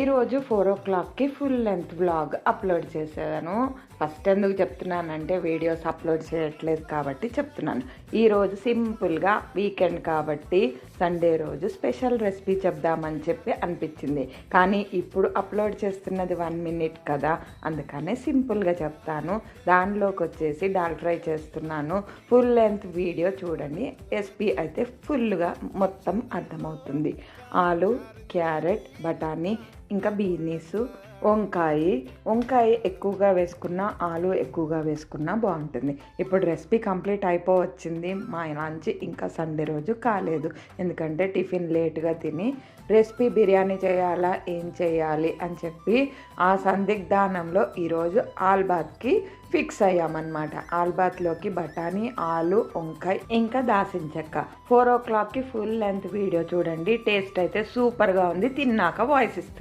ఈరోజు ఫోర్ ఓ క్లాక్కి full length blog upload చేసేదాను. ఫస్ట్ ఎందుకు చెప్తున్నానంటే వీడియోస్ అప్లోడ్ చేయట్లేదు కాబట్టి చెప్తున్నాను. ఈరోజు సింపుల్గా వీకెండ్ కాబట్టి సండే రోజు స్పెషల్ రెసిపీ చెప్దామని చెప్పి అనిపించింది. కానీ ఇప్పుడు అప్లోడ్ చేస్తున్నది వన్ మినిట్ కదా అందుకనే సింపుల్గా చెప్తాను. దానిలోకి వచ్చేసి డాల్ ఫ్రై చేస్తున్నాను. ఫుల్ లెంత్ వీడియో చూడండి. ఎస్పీ అయితే ఫుల్గా మొత్తం అర్థమవుతుంది. ఆలు క్యారెట్ బఠానీ ఇంకా బీనీస్ వంకాయ వంకాయ ఎక్కువగా వేసుకున్నా ఆలు ఎక్కువగా వేసుకున్నా బాగుంటుంది. ఇప్పుడు రెసిపీ కంప్లీట్ అయిపోవచ్చింది. మా లంచ్ ఇంకా సండే రోజు కాలేదు. ఎందుకంటే టిఫిన్ లేట్గా తిని రెసిపీ బిర్యానీ చేయాలా ఏం చేయాలి అని చెప్పి ఆ సందిగ్ధానంలో ఈరోజు ఆల్బాత్కి ఫిక్స్ అయ్యామన్నమాట. ఆల్బాత్లోకి బఠానీ ఆలు వంకాయ ఇంకా దాసిన చెక్క. ఫోర్ ఓ క్లాక్కి ఫుల్ లెంత్ వీడియో చూడండి. టేస్ట్ అయితే సూపర్గా ఉంది. తిన్నాక వాయిస్ ఇస్తుంది.